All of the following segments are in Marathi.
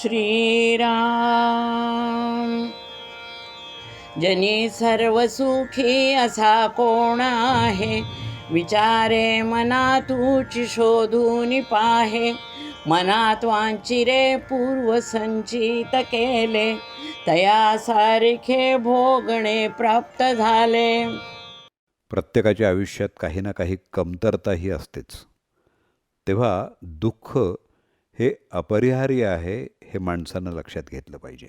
श्रीराम। जनी सर्व सुखी असा कोण आहे? विचारे मना तुची शोधून पाहे. मनात वांचिरे पूर्व संचित केले. तया सारखे भोगणे प्राप्त झाले. प्रत्येकाच्या आयुष्यात काही ना काही कमतरता ही असतेच. तेव्हा दुःख हे अपरिहार्य आहे हे माणसानं लक्षात घेतलं पाहिजे.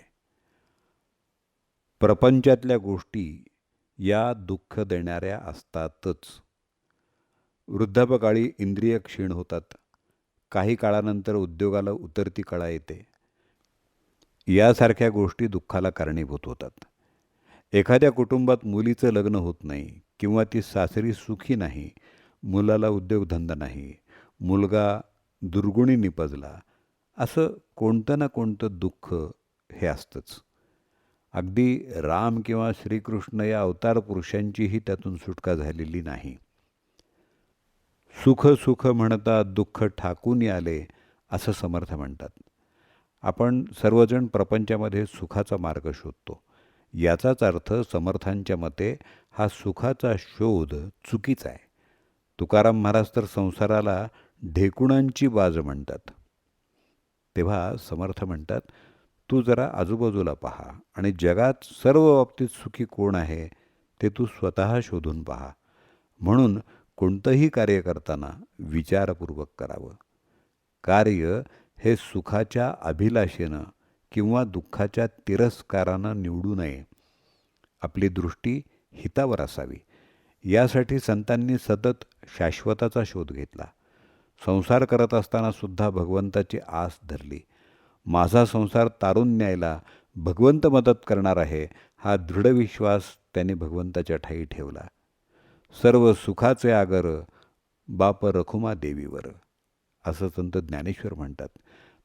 प्रपंचातल्या गोष्टी या दुःख देणाऱ्या असतातच. वृद्धापकाळी इंद्रिय क्षीण होतात. काही काळानंतर उद्योगाला उतरती कळा येते. यासारख्या गोष्टी दुःखाला कारणीभूत होतात. एखाद्या कुटुंबात मुलीचं लग्न होत नाही किंवा ती सासरी सुखी नाही मुलाला उद्योगधंदा नाही मुलगा दुर्गुणी निपजला असं कोणतं ना कोणतं दुःख हे असतंच. अगदी राम किंवा श्रीकृष्ण या अवतार पुरुषांचीही त्यातून सुटका झालेली नाही. सुख सुख म्हणता दुःख ठाकून आले असं समर्थ म्हणतात. आपण सर्वजण प्रपंचामध्ये सुखाचा मार्ग शोधतो. याचाच अर्थ समर्थांच्या मते हा सुखाचा शोध चुकीचा आहे. तुकाराम महाराज तर संसाराला ढेकुणांची बाज म्हणतात. तेव्हा समर्थ म्हणतात तू जरा आजूबाजूला पहा आणि जगात सर्व बाबतीत सुखी कोण आहे ते तू स्वतः शोधून पहा. म्हणून कोणतंही कार्य करताना विचारपूर्वक करावं. कार्य हे सुखाच्या अभिलाषेनं किंवा दुःखाच्या तिरस्कारानं निवडू नये. आपली दृष्टी हितावर असावी. यासाठी संतांनी सतत शाश्वताचा शोध घेतला. संसार करत असताना सुद्धा भगवंताची आस धरली. माझा संसार तारून न्यायला भगवंत मदत करणार आहे हा दृढ विश्वास त्याने भगवंताच्या ठाई ठेवला. सर्व सुखाचे आगर बाप रखुमा देवीवर असं संत ज्ञानेश्वर म्हणतात.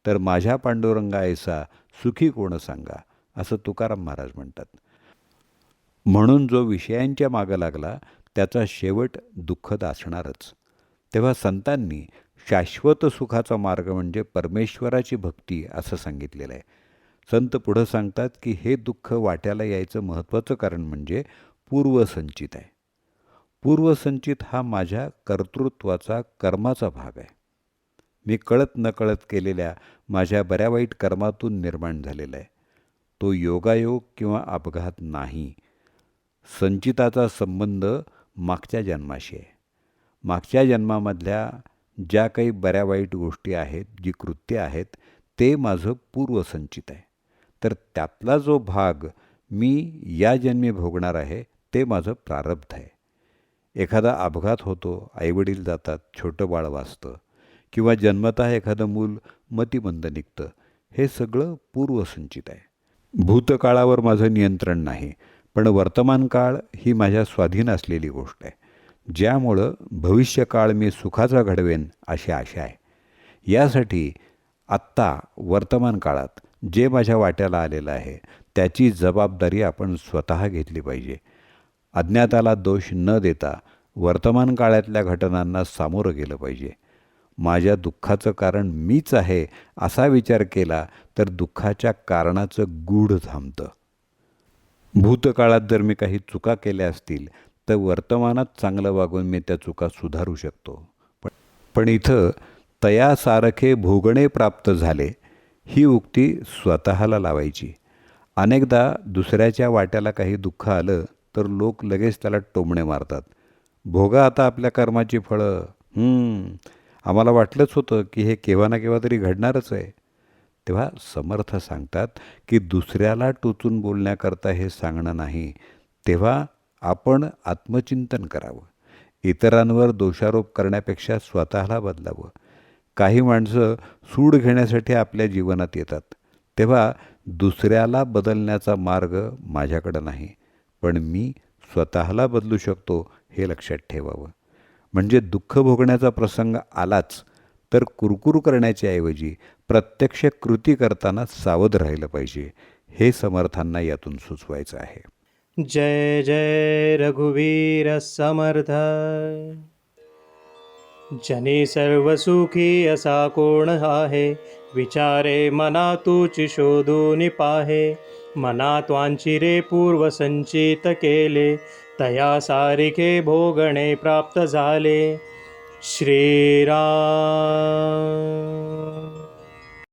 तर माझ्या पांडुरंगा ऐसा सुखी कोण सांगा असं तुकाराम महाराज म्हणतात. म्हणून जो विषयांच्या मागं लागला त्याचा शेवट दुःखद असणारच तेव्हा संतांनी शाश्वत सुखाचा मार्ग म्हणजे परमेश्वराची भक्ती असं सांगितलेलं आहे. संत पुढं सांगतात की हे दुःख वाट्याला यायचं महत्त्वाचं कारण म्हणजे पूर्वसंचित आहे. पूर्वसंचित हा माझ्या कर्तृत्वाचा कर्माचा भाग आहे. मी कळत नकळत केलेल्या माझ्या बऱ्या वाईट कर्मातून निर्माण झालेला आहे. तो योगायोग किंवा अपघात नाही. संचिताचा संबंध मागच्या जन्माशी आहे. मागच्या जन्मामधल्या ज्या काही बऱ्या वाईट गोष्टी आहेत जी कृत्य आहेत ते माझं पूर्वसंचित आहे. तर त्यातला जो भाग मी या जन्मी भोगणार आहे ते माझं प्रारब्ध आहे. एखादा अपघात होतो आईवडील जातात छोटं बाळ वाचतं किंवा जन्मतः एखादं मूल मतिमंद निघतं हे सगळं पूर्वसंचित आहे. भूतकाळावर माझं नियंत्रण नाही पण वर्तमान काळ ही माझ्या स्वाधीन असलेली गोष्ट आहे. ज्यामुळं भविष्यकाळ मी सुखाचा घडवेन अशी आशा आहे. यासाठी आत्ता वर्तमान काळात जे माझ्या वाट्याला आलेलं आहे त्याची जबाबदारी आपण स्वतः घेतली पाहिजे. अज्ञाताला दोष न देता वर्तमान काळातल्या घटनांना सामोरं गेलं पाहिजे. माझ्या दुःखाचं कारण मीच आहे असा विचार केला तर दुःखाच्या कारणाचं गूढ थांबतं. भूतकाळात जर मी काही चुका केल्या असतील तर वर्तमानात चांगलं वागून मी त्या चुका सुधारू शकतो. पण पण इथं तया सारखे भोगणे प्राप्त झाले ही उक्ती स्वतःला लावायची. अनेकदा दुसऱ्याच्या वाट्याला काही दुःख आलं तर लोक लगेच त्याला टोमणे मारतात. भोगा आता आपल्या कर्माची फळं. आम्हाला वाटलंच होतं की हे केव्हा ना केव्हा तरी घडणारच आहे. तेव्हा समर्थ सांगतात की दुसऱ्याला टोचून बोलण्याकरता हे सांगणं नाही. तेव्हा आपण आत्मचिंतन करावं. इतरांवर दोषारोप करण्यापेक्षा स्वतःला बदलावं. काही माणसं सूड घेण्यासाठी आपल्या जीवनात येतात. तेव्हा दुसऱ्याला बदलण्याचा मार्ग माझ्याकडं नाही. पण मी स्वतःला बदलू शकतो हे लक्षात ठेवावं. म्हणजे दुःख भोगण्याचा प्रसंग आलाच तर कुरकुर करण्याच्या ऐवजी प्रत्यक्ष कृती करताना सावध राहिलं पाहिजे हे समर्थांना यातून सुचवायचं आहे. जय जय रघुवीर समर्थ। जनी सर्व सुखी असा कोण आहे? विचारे मना तुची शोधून पाहे मना त्वांची रे पूर्वसंचित केले। तया सारिखे भोगणे प्राप्त झाले। श्रीराम।